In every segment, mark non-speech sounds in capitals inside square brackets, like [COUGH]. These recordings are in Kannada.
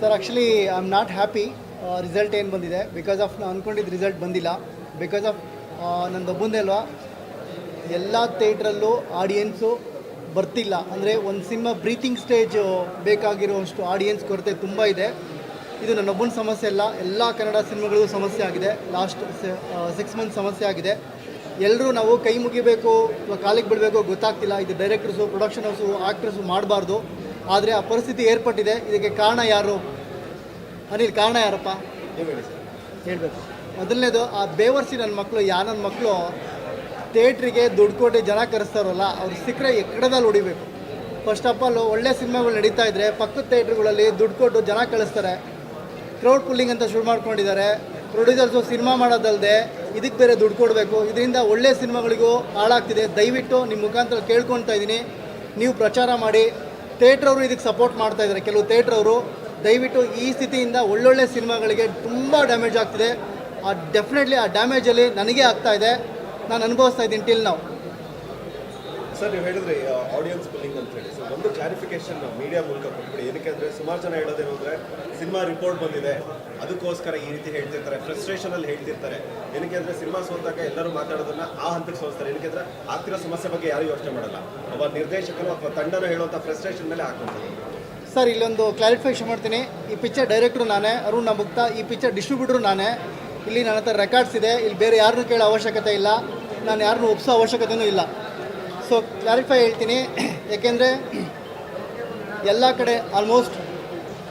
Sir actually I am not happy result ಏನು ಬಂದಿದೆ? ಬಿಕಾಸ್ ಆಫ್ ನಾನು ಅಂದ್ಕೊಂಡಿದ್ದು ರಿಸಲ್ಟ್ ಬಂದಿಲ್ಲ. ಬಿಕಾಸ್ ಆಫ್ ನಂದು ಒಬ್ಬಂದೇ ಅಲ್ವಾ? ಎಲ್ಲ ಥಿಯೇಟ್ರಲ್ಲೂ ಆಡಿಯನ್ಸು ಬರ್ತಿಲ್ಲ. ಅಂದರೆ ಒಂದು ಸಿನಿಮಾ ಬ್ರೀತಿಂಗ್ ಸ್ಟೇಜ್ ಬೇಕಾಗಿರುವಷ್ಟು ಆಡಿಯನ್ಸ್ ಕೊರತೆ ತುಂಬ ಇದೆ. ಇದು ನನ್ನೊಬ್ಬನ ಸಮಸ್ಯೆ ಅಲ್ಲ. ಎಲ್ಲ ಕನ್ನಡ ಸಿನಿಮಾಗಳಿಗೂ ಸಮಸ್ಯೆ ಆಗಿದೆ. ಲಾಸ್ಟ್ ಸಿಕ್ಸ್ ಮಂತ್ ಸಮಸ್ಯೆ ಆಗಿದೆ. ಎಲ್ಲರೂ ನಾವು ಕೈ ಮುಗಿಬೇಕು ಕಾಲಿಗೆ ಬಿಡಬೇಕು ಗೊತ್ತಾಗ್ತಿಲ್ಲ. ಇದು ಡೈರೆಕ್ಟರ್ಸು ಪ್ರೊಡಕ್ಷನ್ ಹೌಸು ಆ್ಯಕ್ಟರ್ಸು ಮಾಡಬಾರ್ದು. ಆದರೆ ಆ ಪರಿಸ್ಥಿತಿ ಏರ್ಪಟ್ಟಿದೆ. ಇದಕ್ಕೆ ಕಾರಣ ಯಾರು? ಅನಿಲ್ ಕಾರಣ ಯಾರಪ್ಪ? ಹೇಳಬೇಕು. ಮೊದಲನೇದು ಆ ಬೇವರ್ಸಿ ನನ್ನ ಮಕ್ಕಳು ಯಾ ನನ್ನ ಮಕ್ಕಳು ಥಿಯೇಟ್ರಿಗೆ ದುಡ್ಡು ಕೊಟ್ಟು ಜನ ಕರೆಸ್ತಾರಲ್ಲ ಅವ್ರು ಸಿಕ್ಕರೆ ಎಕ್ಕಡದಲ್ಲಿ ಹೊಡಿಬೇಕು. ಫಸ್ಟ್ ಆಫ್ ಆಲ್ ಒಳ್ಳೆ ಸಿನಿಮಾಗಳು ನಡೀತಾ ಇದ್ದರೆ ಪಕ್ಕದ ಥಿಯೇಟ್ರ್ಗಳಲ್ಲಿ ದುಡ್ಡು ಕೊಟ್ಟು ಜನ ಕಳಿಸ್ತಾರೆ. ಕ್ರೌಡ್ ಪುಲ್ಲಿಂಗ್ ಅಂತ ಶುರು ಮಾಡ್ಕೊಂಡಿದ್ದಾರೆ. ಪ್ರೊಡ್ಯೂಸರ್ಸು ಸಿನಿಮಾ ಮಾಡೋದಲ್ಲದೆ ಇದಕ್ಕೆ ಬೇರೆ ದುಡ್ಡು ಕೊಡಬೇಕು. ಇದರಿಂದ ಒಳ್ಳೆ ಸಿನಿಮಾಗಳಿಗೂ ಹಾಳಾಗ್ತಿದೆ. ದಯವಿಟ್ಟು ನಿಮ್ಮ ಮುಖಾಂತರ ಕೇಳ್ಕೊತಾ ಇದ್ದೀನಿ. ನೀವು ಪ್ರಚಾರ ಮಾಡಿ. ಥಿಯೇಟ್ರವರು ಇದಕ್ಕೆ ಸಪೋರ್ಟ್ ಮಾಡ್ತಾ ಇದ್ದಾರೆ. ಕೆಲವು ಥಿಯೇಟ್ರವರು ದಯವಿಟ್ಟು ಈ ಸ್ಥಿತಿಯಿಂದ ಒಳ್ಳೊಳ್ಳೆ ಸಿನಿಮಾಗಳಿಗೆ ತುಂಬ ಡ್ಯಾಮೇಜ್ ಆಗ್ತಿದೆ. ಆ ಡೆಫಿನೆಟ್ಲಿ ಆ ಡ್ಯಾಮೇಜಲ್ಲಿ ನನಗೆ ಆಗ್ತಾ ಇದೆ. ನಾನು ಅನುಭವಿಸ್ತಾ ಇದ್ದೀನಿ ಟಿಲ್ ನಾವು ಸರ್ ನೀವು ಹೇಳಿದ್ರೆ ಆಡಿಯನ್ಸ್ ಬಿಲ್ಲಿಂಗ್ ಅಂತ ಹೇಳಿ. ಸರ್ ಒಂದು ಕ್ಲಾರಿಫಿಕೇಶನ್ ಮೀಡಿಯಾ ಮೂಲಕ ಕೊಟ್ಬಿಡಿ. ಏನಕ್ಕೆ ಅಂದರೆ ಸುಮಾರು ಜನ ಹೇಳೋದೇನು ಅಂದರೆ ಸಿನಿಮಾ ರಿಪೋರ್ಟ್ ಬಂದಿದೆ. ಅದಕ್ಕೋಸ್ಕರ ಈ ರೀತಿ ಹೇಳ್ತಿರ್ತಾರೆ ಫ್ರಸ್ಟ್ರೇಷನಲ್ಲಿ ಹೇಳ್ತಿರ್ತಾರೆ. ಏನಕ್ಕೆ ಅಂದರೆ ಸಿನಿಮಾ ಸೋತಾಗ ಎಲ್ಲರೂ ಮಾತಾಡೋದನ್ನ ಆ ಹಂತಕ್ಕೆ ಸೋಸ್ತಾರೆ ಏನಕ್ಕೆ ಅಂದರೆ ಆಗ್ತಿರೋ ಸಮಸ್ಯೆ ಬಗ್ಗೆ ಯಾರು ಯೋಚನೆ ಮಾಡಲ್ಲ. ಒಬ್ಬ ನಿರ್ದೇಶಕರು ಅಥವಾ ತಂಡನೂ ಹೇಳುವಂಥ ಫ್ರಸ್ಟ್ರೇಷನ್ ಮೇಲೆ ಹಾಕೊಂತಾರೆ ಸರ್ ಇಲ್ಲೊಂದು ಕ್ಲಾರಿಫಿಕೇಶನ್ ಮಾಡ್ತೀನಿ. ಈ ಪಿಕ್ಚರ್ ಡೈರೆಕ್ಟ್ರು ನಾನೇ, ಅರುಣ್ ಮುಕ್ತ ಈ ಪಿಕ್ಚರ್ ಡಿಸ್ಟ್ರಿಬ್ಯೂಟ್ರು ನಾನೇ. ಇಲ್ಲಿ ನನ್ನ ಹತ್ರ ರೆಕಾರ್ಡ್ಸ್ ಇದೆ. ಇಲ್ಲಿ ಬೇರೆ ಯಾರನ್ನೂ ಕೇಳೋ ಅವಶ್ಯಕತೆ ಇಲ್ಲ. ನಾನು ಯಾರನ್ನೂ ಒಪ್ಸೋ ಅವಶ್ಯಕತೆಯೂ ಇಲ್ಲ. ಸೊ ಕ್ಲಾರಿಫೈ ಹೇಳ್ತೀನಿ. ಏಕೆಂದರೆ ಎಲ್ಲ ಕಡೆ ಆಲ್ಮೋಸ್ಟ್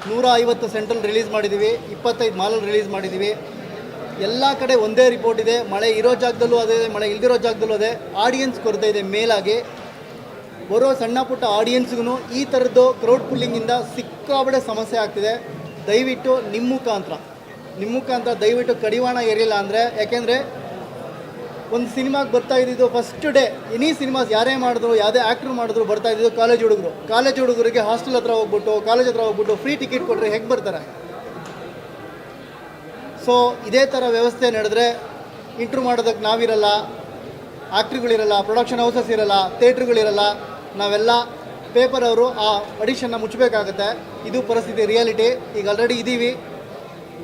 ನೂರ ಐವತ್ತು ಸೆಂಟ್ರಲ್ ರಿಲೀಸ್ ಮಾಡಿದ್ದೀವಿ, ಇಪ್ಪತ್ತೈದು ಮಾಲಲ್ಲಿ ರಿಲೀಸ್ ಮಾಡಿದ್ದೀವಿ. ಎಲ್ಲ ಕಡೆ ಒಂದೇ ರಿಪೋರ್ಟ್ ಇದೆ. ಮಳೆ ಇರೋ ಜಾಗದಲ್ಲೂ ಅದೇ, ಮಳೆ ಇಲ್ದಿರೋ ಜಾಗದಲ್ಲೂ ಅದೇ. ಆಡಿಯನ್ಸ್ ಕೊರತೆ ಇದೆ ಮೇಲಾಗಿ. ಬರೋ ಸಣ್ಣ ಪುಟ್ಟ ಆಡಿಯನ್ಸ್ಗೂ ಈ ಥರದ್ದು ಕ್ರೌಡ್ ಪುಲ್ಲಿಂಗಿಂದ ಸಿಕ್ಕಾಬಡೆ ಸಮಸ್ಯೆ ಆಗ್ತಿದೆ. ದಯವಿಟ್ಟು ನಿಮ್ಮ ಮುಖಾಂತರ ನಿಮ್ಮ ಮುಖಾಂತರ ದಯವಿಟ್ಟು ಕಡಿವಾಣ ಏರಿಲ್ಲ ಅಂದರೆ, ಯಾಕೆಂದರೆ ಒಂದು ಸಿನಿಮಾಗೆ ಬರ್ತಾ ಇದ್ದಿದ್ದು ಫಸ್ಟ್ ಡೇ ಎನಿ ಸಿನಿಮಾಸ್ ಯಾರೇ ಮಾಡಿದ್ರು, ಯಾವುದೇ ಆ್ಯಕ್ಟ್ರ್ ಮಾಡಿದ್ರು ಬರ್ತಾ ಇದ್ದಿದ್ದು ಕಾಲೇಜ್ ಹುಡುಗರು. ಕಾಲೇಜ್ ಹುಡುಗರಿಗೆ ಹಾಸ್ಟೆಲ್ ಹತ್ರ ಹೋಗ್ಬಿಟ್ಟು ಕಾಲೇಜ್ ಹತ್ರ ಹೋಗ್ಬಿಟ್ಟು ಫ್ರೀ ಟಿಕೆಟ್ ಕೊಟ್ಟರೆ ಹೇಗೆ ಬರ್ತಾರೆ? ಸೊ ಇದೇ ಥರ ವ್ಯವಸ್ಥೆ ನಡೆದ್ರೆ ಇಂಟ್ರೂ ಮಾಡೋದಕ್ಕೆ ನಾವಿರಲ್ಲ ಆ್ಯಕ್ಟ್ರುಗಳಿರಲ್ಲ ಪ್ರೊಡಕ್ಷನ್ ಹೌಸಸ್ ಇರಲ್ಲ ಥಿಯೇಟ್ರುಗಳಿರಲ್ಲ ನಾವೆಲ್ಲ ಪೇಪರ್ ಅವರು ಆ ಅಡಿಷನ್ನ ಮುಚ್ಚಬೇಕಾಗತ್ತೆ. ಇದು ಪರಿಸ್ಥಿತಿ ರಿಯಾಲಿಟಿ ಈಗ ಆಲ್ರೆಡಿ ಇದ್ದೀವಿ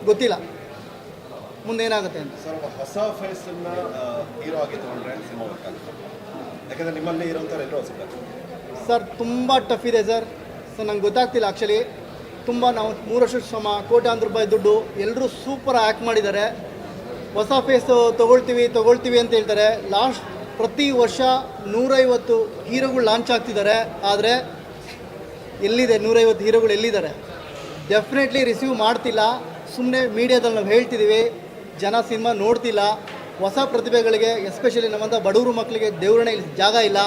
ಗೊತ್ತಿಲ್ಲ. ಮುಂದೆ ಏನಾಗುತ್ತೆ ಅಂತ? ಸರ್ ಹೊಸ ಫೇಸನ್ನ ಹೀರೋ ಆಗಿ ತಗೊಂಡ್ರೆ ಸಿನಿಮಾ ವರ್ಕ್ ಆಗುತ್ತೆ. ಯಾಕಂದರೆ ನಿಮ್ಮಲ್ಲಿ ಇರೋಂಥವ್ರು ಎಲ್ಲರೂ ಸರ್ ತುಂಬ ಟಫ್ ಇದೆ ಸರ್. ಸರ್ ನಂಗೆ ಗೊತ್ತಾಗ್ತಿಲ್ಲ ಆ್ಯಕ್ಚುಲಿ ತುಂಬ ನಾವು ಮೂರು ವರ್ಷದ ಶ್ರಮ ಕೋಟ್ಯಾಂತರ ರೂಪಾಯಿ ದುಡ್ಡು ಎಲ್ಲರೂ ಸೂಪರ್ ಆ್ಯಕ್ಟ್ ಮಾಡಿದ್ದಾರೆ. ಹೊಸ ಫೇಸು ತೊಗೊಳ್ತೀವಿ ತೊಗೊಳ್ತೀವಿ ಅಂತ ಹೇಳ್ತಾರೆ. ಲಾಸ್ಟ್ ಪ್ರತಿ ವರ್ಷ ನೂರೈವತ್ತು ಹೀರೋಗಳು ಲಾಂಚ್ ಆಗ್ತಿದ್ದಾರೆ. ಆದರೆ ಎಲ್ಲಿದೆ? ನೂರೈವತ್ತು ಹೀರೋಗಳು ಎಲ್ಲಿದ್ದಾರೆ? ಡೆಫಿನೆಟ್ಲಿ ರಿಸೀವ್ ಮಾಡ್ತಿಲ್ಲ. ಸುಮ್ಮನೆ ಮೀಡಿಯಾದಲ್ಲಿ ನಾವು ಹೇಳ್ತಿದ್ದೀವಿ ಜನ ಸಿನಿಮಾ ನೋಡ್ತಿಲ್ಲ, ಹೊಸ ಪ್ರತಿಭೆಗಳಿಗೆ ಎಸ್ಪೆಷಲಿ ನಮ್ಮಂಥ ಬಡವರು ಮಕ್ಕಳಿಗೆ ದೇವರಣೆ ಇಲ್ಲಿ ಜಾಗ ಇಲ್ಲ.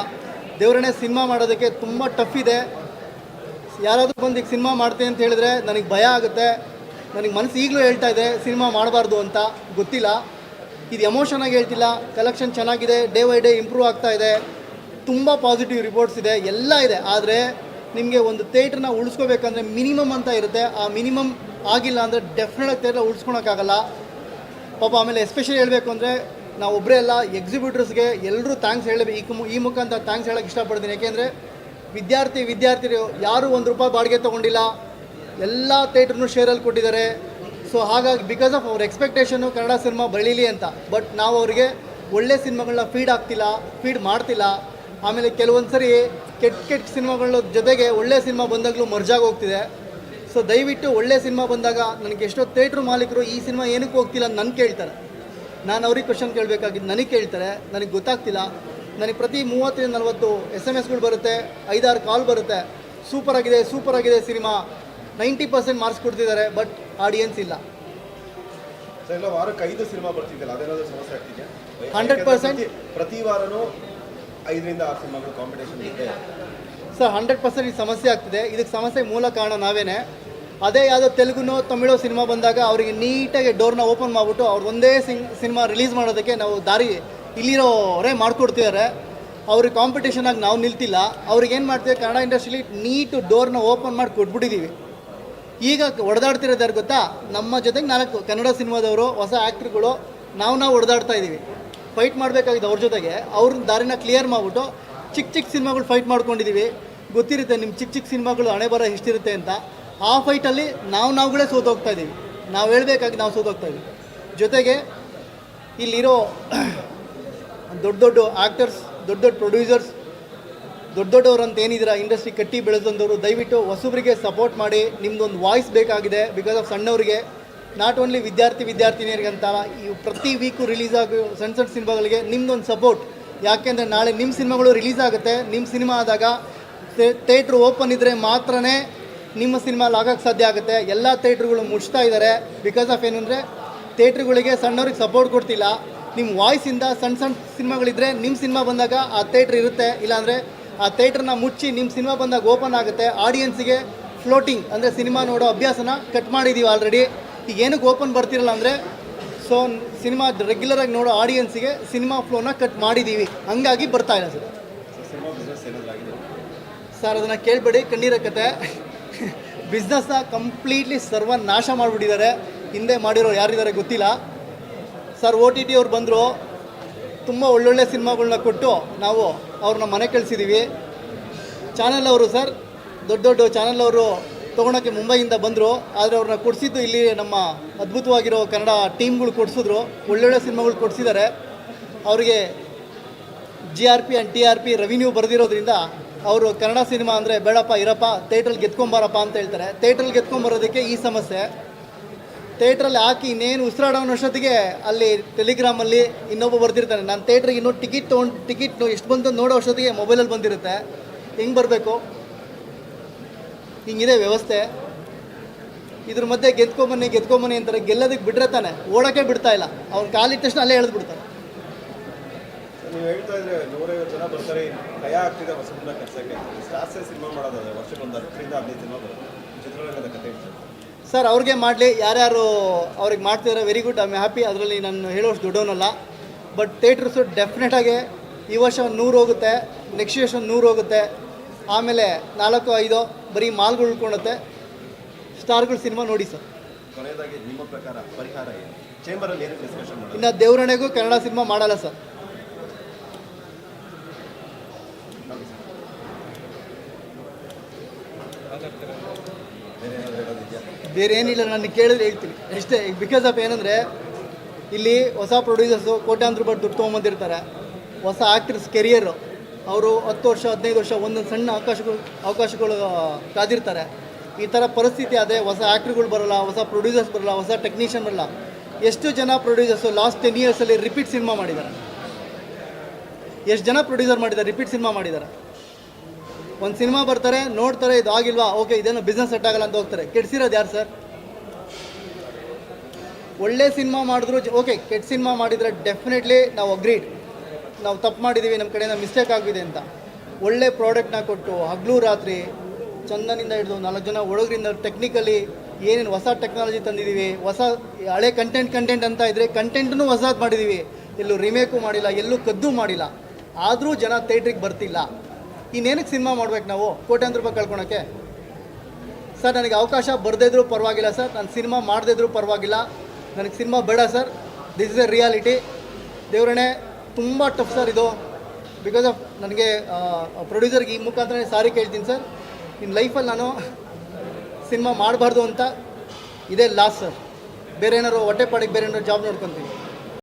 ದೇವರಣೆ ಸಿನಿಮಾ ಮಾಡೋದಕ್ಕೆ ತುಂಬ ಟಫ್ ಇದೆ. ಯಾರಾದರೂ ಬಂದು ಈಗ ಸಿನಿಮಾ ಮಾಡ್ತೀನಿ ಅಂತ ಹೇಳಿದ್ರೆ ನನಗೆ ಭಯ ಆಗುತ್ತೆ. ನನಗೆ ಮನಸ್ಸು ಈಗಲೂ ಹೇಳ್ತಾ ಇದೆ, ಸಿನಿಮಾ ಮಾಡಬಾರ್ದು ಅಂತ. ಗೊತ್ತಿಲ್ಲ. ಇದು ಎಮೋಷನಾಗಿ ಹೇಳ್ತಿಲ್ಲ. ಕಲೆಕ್ಷನ್ ಚೆನ್ನಾಗಿದೆ. ಡೇ ಬೈ ಡೇ ಇಂಪ್ರೂವ್ ಆಗ್ತಾ ಇದೆ. ತುಂಬ ಪಾಸಿಟಿವ್ ರಿಪೋರ್ಟ್ಸ್ ಇದೆ. ಎಲ್ಲ ಇದೆ. ಆದರೆ ನಿಮಗೆ ಒಂದು ಥಿಯೇಟ್ರನ್ನ ಉಳಿಸ್ಕೋಬೇಕಂದ್ರೆ ಮಿನಿಮಮ್ ಅಂತ ಇರುತ್ತೆ. ಆ ಮಿನಿಮಮ್ ಆಗಿಲ್ಲ ಅಂದರೆ ಡೆಫಿನೆಟಾಗಿ ಥಿಯೇಟ್ರ್ ಉಳಿಸ್ಕೊಳಕ್ಕಾಗಲ್ಲ. ಪಾಪ ಆಮೇಲೆ ಎಸ್ಪೆಷಲಿ ಹೇಳಬೇಕು ಅಂದರೆ ನಾವು ಒಬ್ಬರೇ ಎಲ್ಲ ಎಕ್ಸಿಬ್ಯೂಟರ್ಸ್ಗೆ ಎಲ್ಲರೂ ಥ್ಯಾಂಕ್ಸ್ ಹೇಳಬೇಕು. ಈ ಮುಖಾಂತರ ಥ್ಯಾಂಕ್ಸ್ ಹೇಳೋಕ್ಕೆ ಇಷ್ಟಪಡ್ತೀನಿ. ಯಾಕೆಂದರೆ ವಿದ್ಯಾರ್ಥಿ ವಿದ್ಯಾರ್ಥಿಗಳು ಯಾರೂ ಒಂದು ರೂಪಾಯಿ ಬಾಡಿಗೆ ತೊಗೊಂಡಿಲ್ಲ. ಎಲ್ಲ ಥಿಯೇಟ್ರನ್ನು ಶೇರಲ್ಲಿ ಕೊಟ್ಟಿದ್ದಾರೆ. ಸೊ ಹಾಗಾಗಿ ಬಿಕಾಸ್ ಆಫ್ ಅವ್ರ ಎಕ್ಸ್ಪೆಕ್ಟೇಷನು ಕನ್ನಡ ಸಿನಿಮಾ ಬೆಳೀಲಿ ಅಂತ. ಬಟ್ ನಾವು ಅವರಿಗೆ ಒಳ್ಳೆ ಸಿನಿಮಾಗಳನ್ನ ಫೀಡ್ ಆಗ್ತಿಲ್ಲ ಫೀಡ್ ಮಾಡ್ತಿಲ್ಲ. ಆಮೇಲೆ ಕೆಲವೊಂದು ಸರಿ ಕೆಟ್ಟ ಕೆಟ್ಟ ಸಿನಿಮಾಗಳ ಜೊತೆಗೆ ಒಳ್ಳೆ ಸಿನಿಮಾ ಬಂದಾಗಲೂ ಮರ್ಜಾಗಿ ಹೋಗ್ತಿದೆ. ಸೊ ದಯವಿಟ್ಟು ಒಳ್ಳೆ ಸಿನಿಮಾ ಬಂದಾಗ ನನಗೆ ಎಷ್ಟೋ ಥಿಯೇಟ್ರ್ ಮಾಲೀಕರು ಈ ಸಿನಿಮಾ ಏನಕ್ಕೆ ಹೋಗ್ತಿಲ್ಲ ಅಂತ ನನ್ನ ಕೇಳ್ತಾರೆ. ನಾನು ಅವ್ರಿಗೆ ಕ್ವಶನ್ ಕೇಳಬೇಕಾಗಿದ್ದು ನನಗೆ ಕೇಳ್ತಾರೆ ನನಗೆ ಗೊತ್ತಾಗ್ತಿಲ್ಲ. ನನಗೆ ಪ್ರತಿ ಮೂವತ್ತರಿಂದ ನಲವತ್ತು ಎಸ್ ಎಂ ಎಸ್ಗಳು ಬರುತ್ತೆ ಐದಾರು ಕಾಲ್ ಬರುತ್ತೆ. ಸೂಪರ್ ಆಗಿದೆ ಸೂಪರ್ ಆಗಿದೆ ಸಿನಿಮಾ. ನೈಂಟಿ ಪರ್ಸೆಂಟ್ ಮಾರ್ಕ್ಸ್ ಕೊಡ್ತಿದ್ದಾರೆ ಬಟ್ ಆಡಿಯನ್ಸ್ ಇಲ್ಲ. ಸರ್ ಎಲ್ಲ ವಾರಕ್ಕೆ ಐದು ಸಿನಿಮಾ ಬರ್ತಿದ್ದಲ್ಲ ಅದೇನಾದ್ರೂ ಸಮಸ್ಯೆ ಆಗ್ತಿದೆಯಾ? 100% ಪ್ರತಿ- ಪ್ರತಿ ವಾರನೂ ಐದರಿಂದ ಆರು ಸಿನಿಮಾಗಳು ಕಾಂಪಿಟೇಷನ್ ಇದೆ ಸರ್ ಹಂಡ್ರೆಡ್ ಪರ್ಸೆಂಟ್ ಈ ಸಮಸ್ಯೆ ಆಗ್ತಿದೆ. ಇದಕ್ಕೆ ಸಮಸ್ಯೆ ಮೂಲ ಕಾರಣ ನಾವೇನೆ. ಅದೇ ಯಾವುದೋ ತೆಲುಗುನೋ ತಮಿಳೋ ಸಿನಿಮಾ ಬಂದಾಗ ಅವರಿಗೆ ನೀಟಾಗಿ ಡೋರ್ನ ಓಪನ್ ಮಾಡಿಬಿಟ್ಟು ಅವ್ರು ಒಂದೇ ಸಿಂಗ್ ಸಿನಿಮಾ ರಿಲೀಸ್ ಮಾಡೋದಕ್ಕೆ ನಾವು ದಾರಿ ಇಲ್ಲಿರೋರೇ ಮಾಡಿಕೊಡ್ತಿದ್ದಾರೆ ಅವ್ರಿಗೆ ಕಾಂಪಿಟೇಷನಾಗಿ ನಾವು ನಿಲ್ತಿಲ್ಲ. ಅವ್ರಿಗೆ ಏನು ಮಾಡ್ತೀವಿ, ಕನ್ನಡ ಇಂಡಸ್ಟ್ರಿಲಿ ನೀಟು ಡೋರ್ನ ಓಪನ್ ಮಾಡಿ ಕೊಟ್ಬಿಟ್ಟಿದ್ದೀವಿ ಈಗ ಹೊಡೆದಾಡ್ತಿರೋದು ಗೊತ್ತಾ? ನಮ್ಮ ಜೊತೆಗೆ ನಾಲ್ಕು ಕನ್ನಡ ಸಿನಿಮಾದವರು, ಹೊಸ ಆ್ಯಕ್ಟ್ರುಗಳು ನಾವು ನಾವು ಹೊಡೆದಾಡ್ತಾ ಇದ್ದೀವಿ ಫೈಟ್ ಮಾಡಬೇಕಾಗಿದೆ ಅವ್ರ ಜೊತೆಗೆ. ಅವ್ರ ದಾರಿನ ಕ್ಲಿಯರ್ ಮಾಡಿಬಿಟ್ಟು ಚಿಕ್ಕ ಚಿಕ್ಕ ಸಿನಿಮಾಗಳು ಫೈಟ್ ಮಾಡ್ಕೊಂಡಿದ್ದೀವಿ ಗೊತ್ತಿರುತ್ತೆ ನಿಮ್ಮ ಚಿಕ್ಕ ಚಿಕ್ಕ ಸಿನಿಮಾಗಳು ಹಣೆ ಬರ ಎಷ್ಟಿರುತ್ತೆ ಅಂತ. ಆ ಫೈಟಲ್ಲಿ ನಾವು ನಾವುಗಳೇ ಸೋತೋಗ್ತಾ ಇದ್ದೀವಿ. ನಾವು ಹೇಳಬೇಕಾಗಿ ನಾವು ಸೋತೋಗ್ತಾ ಇದ್ದೀವಿ. ಜೊತೆಗೆ ಇಲ್ಲಿರೋ [CLEARS THROAT] ದೊಡ್ಡ ದೊಡ್ಡ ಆ್ಯಕ್ಟರ್ಸ್ ದೊಡ್ಡ ದೊಡ್ಡ ಪ್ರೊಡ್ಯೂಸರ್ಸ್ ದೊಡ್ಡ ದೊಡ್ಡವ್ರು ಅಂತ ಏನಿದ್ದೀರ ಇಂಡಸ್ಟ್ರಿ ಕಟ್ಟಿ ಬೆಳೆದಂಥವ್ರು, ದಯವಿಟ್ಟು ಹೊಸಬ್ರಿಗೆ ಸಪೋರ್ಟ್ ಮಾಡಿ ನಿಮ್ಮದೊಂದು ವಾಯ್ಸ್ ಬೇಕಾಗಿದೆ ಬಿಕಾಸ್ ಆಫ್ ಸಣ್ಣವರಿಗೆ. ನಾಟ್ ಓನ್ಲಿ ವಿದ್ಯಾರ್ಥಿ ವಿದ್ಯಾರ್ಥಿನಿಯರಿಗೆ ಅಂತ ಈ ಪ್ರತಿ ವೀಕು ರಿಲೀಸ್ ಆಗೋ ಸಣ್ಣ ಸಣ್ಣ ಸಿನಿಮಾಗಳಿಗೆ ನಿಮ್ಮದೊಂದು ಸಪೋರ್ಟ್ ಯಾಕೆಂದರೆ ನಾಳೆ ನಿಮ್ಮ ಸಿನಿಮಾಗಳು ರಿಲೀಸ್ ಆಗುತ್ತೆ. ನಿಮ್ಮ ಸಿನಿಮಾ ಆದಾಗ ಥೇಟ್ರ್ ಓಪನ್ ಇದ್ದರೆ ಮಾತ್ರನೇ ನಿಮ್ಮ ಸಿನಿಮಾ ಲಾಗಕ್ಕೆ ಸಾಧ್ಯ ಆಗುತ್ತೆ. ಎಲ್ಲ ಥಿಯೇಟ್ರುಗಳು ಮುಚ್ತಾ ಇದ್ದಾರೆ ಬಿಕಾಸ್ ಆಫ್ ಏನಂದರೆ ಥಿಯೇಟ್ರುಗಳಿಗೆ ಸಣ್ಣವ್ರಿಗೆ ಸಪೋರ್ಟ್ ಕೊಡ್ತಿಲ್ಲ. ನಿಮ್ಮ ವಾಯ್ಸಿಂದ ಸಣ್ಣ ಸಣ್ಣ ಸಿನಿಮಾಗಳಿದ್ರೆ ನಿಮ್ಮ ಸಿನಿಮಾ ಬಂದಾಗ ಆ ಥೇಟ್ರ್ ಇರುತ್ತೆ. ಇಲ್ಲಾಂದರೆ ಆ ಥಿಯೇಟ್ರನ್ನ ಮುಚ್ಚಿ ನಿಮ್ಮ ಸಿನಿಮಾ ಬಂದಾಗ ಓಪನ್ ಆಗುತ್ತೆ. ಆಡಿಯನ್ಸಿಗೆ ಫ್ಲೋಟಿಂಗ್ ಅಂದರೆ ಸಿನಿಮಾ ನೋಡೋ ಅಭ್ಯಾಸನ ಕಟ್ ಮಾಡಿದ್ದೀವಿ ಆಲ್ರೆಡಿ ಈಗ ಏನಕ್ಕೆ ಓಪನ್ ಬರ್ತಿರಲ್ಲ ಅಂದರೆ ಸೊ ಸಿನಿಮಾ ರೆಗ್ಯುಲರಾಗಿ ನೋಡೋ ಆಡಿಯನ್ಸಿಗೆ ಸಿನಿಮಾ ಫ್ಲೋನ ಕಟ್ ಮಾಡಿದ್ದೀವಿ ಹಂಗಾಗಿ ಬರ್ತಾ ಇಲ್ಲ ಸರ್. ಸರ್ ಅದನ್ನು ಕೇಳಬೇಡಿ. ಕಣ್ಣೀರ ಕತೆ. [LAUGHS] ಬಿಸ್ನೆಸ್ನ ಕಂಪ್ಲೀಟ್ಲಿ ಸರ್ವನಾಶ ಮಾಡಿಬಿಟ್ಟಿದ್ದಾರೆ. ಹಿಂದೆ ಮಾಡಿರೋರು ಯಾರಿದ್ದಾರೆ ಗೊತ್ತಿಲ್ಲ. ಸರ್ ಓ ಟಿ ಟಿ ಅವ್ರು ಬಂದರು. ತುಂಬ ಒಳ್ಳೊಳ್ಳೆ ಸಿನಿಮಾಗಳನ್ನ ಕೊಟ್ಟು ನಾವು ಅವ್ರನ್ನ ಮನೆ ಕಳಿಸಿದ್ದೀವಿ ಚಾನಲ್ ಅವರು ಸರ್ ದೊಡ್ಡ ದೊಡ್ಡ ಚಾನಲ್ ಅವರು ತೊಗೊಳಕ್ಕೆ ಮುಂಬೈಯಿಂದ ಬಂದರು. ಆದರೆ ಅವ್ರನ್ನ ಕೊಡಿಸಿದ್ದು ಇಲ್ಲಿ ನಮ್ಮ ಅದ್ಭುತವಾಗಿರೋ ಕನ್ನಡ ಟೀಮ್ಗಳು ಕೊಡಿಸಿದ್ರು. ಒಳ್ಳೊಳ್ಳೆ ಸಿನಿಮಾಗಳು ಕೊಡಿಸಿದ್ದಾರೆ. ಅವರಿಗೆ G R P and T R P revenue ಬರೆದಿರೋದ್ರಿಂದ ಅವರು ಕನ್ನಡ ಸಿನಿಮಾ ಅಂದರೆ, ಬೇಡಪ್ಪ, ಇರಪ್ಪ ಥೇಟ್ರಲ್ಲಿ ಗೆದ್ಕೊಂಬಾರಪ್ಪ ಅಂತ ಹೇಳ್ತಾರೆ. ಥೇಟ್ರಲ್ಲಿ ಗೆದ್ಕೊಂಬರೋದಕ್ಕೆ ಈ ಸಮಸ್ಯೆ. ಥೇಟ್ರಲ್ಲಿ ಹಾಕಿ ಇನ್ನೇನು ಉಸಿರಾಡೋ ಅಷ್ಟೊತ್ತಿಗೆ ಅಲ್ಲಿ ಟೆಲಿಗ್ರಾಮಲ್ಲಿ ಇನ್ನೊಬ್ಬ ಬರ್ತಿರ್ತಾನೆ ನಾನು ಥೇಟ್ರಿಗೆ ಇನ್ನೂ ಟಿಕೆಟ್ ತೊಗೊಂಡು, ಟಿಕೆಟ್ ಎಷ್ಟು ಬಂತು ನೋಡೋ ಅಷ್ಟೊತ್ತಿಗೆ ಮೊಬೈಲಲ್ಲಿ ಬಂದಿರುತ್ತೆ. ಹೆಂಗೆ ಬರಬೇಕು? ಹಿಂಗಿದೆ ವ್ಯವಸ್ಥೆ. ಇದ್ರ ಮಧ್ಯೆ ಗೆದ್ಕೊಂಬನ್ನಿ ಗೆದ್ಕೊಂಬನ್ನಿ ಅಂತಾರೆ. ಗೆಲ್ಲೋದಕ್ಕೆ ಬಿಟ್ಟರೆ ತಾನೆ. ಓಡೋಕ್ಕೆ ಬಿಡ್ತಾ ಇಲ್ಲ. ಅವ್ನು ಕಾಲಿಟ್ಟ ತಕ್ಷಣ ಅಲ್ಲೇ ಬಿಡ್ತಾರೆ ನೀವು ಹೇಳ್ತಾ ಇದ್ರೆ ನೂರೈವತ್ತು ಜನ ಬರ್ತಾರೆ ಭಯ ಆಗ್ತಿದೆ ಹೊಸ ಸಿನಿಮಾ ಕೆಲಸಕ್ಕೆ. ಜಾಸ್ತಿ ಸಿನಿಮಾ ಮಾಡೋದಾದ್ರೆ ವರ್ಷಕ್ಕೊಂದು ಹತ್ತರಿಂದ ಹದಿನೈದು ಸಿನಿಮಾ ಬರುತ್ತೆ. ಚಿತ್ರರಂಗದ ಕತೆ ಹೇಳ್ತಾರೆ ಸರ್ ಅವ್ರಿಗೆ ಮಾಡಲಿ. ಯಾರ್ಯಾರು ಅವ್ರಿಗೆ ಮಾಡ್ತಿದ್ರೆ very good I am happy ಅದರಲ್ಲಿ ನಾನು ಹೇಳೋಷ್ಟು ದೊಡ್ಡವನಲ್ಲ. ಬಟ್ ಥಿಯೇಟ್ರಸು ಡೆಫಿನೆಟಾಗಿ ಈ ವರ್ಷ ಒಂದು ನೂರು ಹೋಗುತ್ತೆ ನೆಕ್ಸ್ಟ್ ವರ್ಷ ಒಂದು ನೂರು ಹೋಗುತ್ತೆ. ಆಮೇಲೆ ನಾಲ್ಕು ಐದು ಬರೀ ಮಾಲ್ಗಳು ಉಳ್ಕೊಳುತ್ತೆ ಸ್ಟಾರ್ಗಳು ಸಿನಿಮಾ ನೋಡಿ ಸರ್. ಕೊನೆಯದಾಗಿ ನಿಮ್ಮ ಪ್ರಕಾರ ಪರಿಹಾರ ಏನು? ಚೇಂಬರಲ್ಲಿ ಏನು ಡಿಸ್ಕಷನ್ ಇನ್ನು ದೇವರಣೆಗೂ ಕನ್ನಡ ಸಿನಿಮಾ ಮಾಡಲ್ಲ ಸರ್. ಬೇರೆ ಏನಿಲ್ಲ, ನಾನು ಕೇಳಿದ್ರೆ ಹೇಳ್ತೀನಿ. ಇಷ್ಟೇ ಬಿಕಾಸ್ ಆಫ್ ಏನಂದರೆ, ಇಲ್ಲಿ ಹೊಸ ಪ್ರೊಡ್ಯೂಸರ್ಸು ಕೋಟ್ಯಾಂತರ ರೂಪಾಯಿ ದುಡ್ಡು ತೊಗೊಂಬಂದಿರ್ತಾರೆ. ಹೊಸ ಆ್ಯಕ್ಟರ್ಸ್ ಕೆರಿಯರು ಅವರು ಹತ್ತು ವರ್ಷ, ಹದಿನೈದು ವರ್ಷ ಒಂದೊಂದು ಸಣ್ಣ ಅವಕಾಶಗಳು ಅವಕಾಶಗಳು ಕಾದಿರ್ತಾರೆ. ಈ ಥರ ಪರಿಸ್ಥಿತಿ ಅದೇ ಹೊಸ ಆ್ಯಕ್ಟ್ರುಗಳು ಬರಲ್ಲ, ಹೊಸ ಪ್ರೊಡ್ಯೂಸರ್ಸ್ ಬರಲ್ಲ, ಹೊಸ ಟೆಕ್ನಿಷಿಯನ್ ಬರಲ್ಲ. ಎಷ್ಟು ಜನ ಪ್ರೊಡ್ಯೂಸರ್ಸು ಲಾಸ್ಟ್ ಟೆನ್ ಇಯರ್ಸಲ್ಲಿ ರಿಪೀಟ್ ಸಿನಿಮಾ ಮಾಡಿದ್ದಾರೆ? ಎಷ್ಟು ಜನ ಪ್ರೊಡ್ಯೂಸರ್ ಮಾಡಿದ್ದಾರೆ ರಿಪೀಟ್ ಸಿನಿಮಾ ಮಾಡಿದ್ದಾರೆ? ಒಂದು ಸಿನಿಮಾ ಬರ್ತಾರೆ, ನೋಡ್ತಾರೆ ಇದು ಆಗಿಲ್ವಾ ಓಕೆ ಇದೇನು ಬಿಸ್ನೆಸ್ ಸೆಟ್ ಆಗಲ್ಲ ಅಂತ ಹೋಗ್ತಾರೆ. ಕೆಡ್ಸಿರೋದು ಯಾರು ಸರ್ ಒಳ್ಳೆ ಸಿನಿಮಾ ಮಾಡಿದ್ರು ಓಕೆ ಕೆಟ್ಟ ಸಿನಿಮಾ ಮಾಡಿದರೆ ಡೆಫಿನೆಟ್ಲಿ ನಾವು ಅಗ್ರೀಡ್ ನಾವು ತಪ್ಪು ಮಾಡಿದ್ದೀವಿ ನಮ್ಮ ಕಡೆಯಿಂದ ಮಿಸ್ಟೇಕ್ ಆಗಿದೆ ಅಂತ. ಒಳ್ಳೆ ಪ್ರಾಡಕ್ಟ್ನ ಕೊಟ್ಟು, ಹಗ್ಲು ರಾತ್ರಿ, ಚಂದನಿಂದ ಹಿಡಿದು ನಾಲ್ಕು ಜನ ಒಳಗರಿಂದ ಟೆಕ್ನಿಕಲಿ ಏನೇನು ಹೊಸ ಟೆಕ್ನಾಲಜಿ ತಂದಿದ್ದೀವಿ ಹೊಸ ಹಳೆ ಕಂಟೆಂಟ್ ಕಂಟೆಂಟ್ ಅಂತ ಇದ್ದರೆ ಕಂಟೆಂಟನ್ನು ಹೊಸದು ಮಾಡಿದ್ದೀವಿ ಎಲ್ಲೂ ರಿಮೇಕು ಮಾಡಿಲ್ಲ, ಎಲ್ಲೂ ಕದ್ದು ಮಾಡಿಲ್ಲ. ಆದರೂ ಜನ ಥೇಟ್ರಿಗೆ ಬರ್ತಿಲ್ಲ. ಇನ್ನೇನಕ್ಕೆ ಸಿನಿಮಾ ಮಾಡ್ಬೇಕು ನಾವು? ಕೋಟ್ಯಾಂತರ ರೂಪಾಯಿ ಕಳ್ಕೊಳಕ್ಕೆ? ಸರ್, ನನಗೆ ಅವಕಾಶ ಬರದೇ ಇದ್ರೂ ಪರವಾಗಿಲ್ಲ ಸರ್. ನಾನು ಸಿನಿಮಾ ಮಾಡದಿದ್ರು ಪರವಾಗಿಲ್ಲ. ನನಗೆ ಸಿನಿಮಾ ಬೇಡ sir. This is a reality ದೇವರಣೆ ತುಂಬ ಟಫ್ ಸರ್ ಇದು. ಬಿಕಾಸ್ ಆಫ್ ನನಗೆ ಪ್ರೊಡ್ಯೂಸರ್ಗೆ ಈ ಮುಖಾಂತರ ಸಾರಿ ಕೇಳ್ತೀನಿ ಸರ್. ಇನ್ನು ಲೈಫಲ್ಲಿ ನಾನು ಸಿನಿಮಾ ಮಾಡಬಾರ್ದು ಅಂತ ಇದೇ ಲಾಸ್ಟ್ ಸರ್. ಬೇರೆ ಏನಾದ್ರು ಹೊಟ್ಟೆ ಪಾಡಿಗೆ ಬೇರೆ ಏನಾದ್ರು ಜಾಬ್ ನೋಡ್ಕೊತೀನಿ.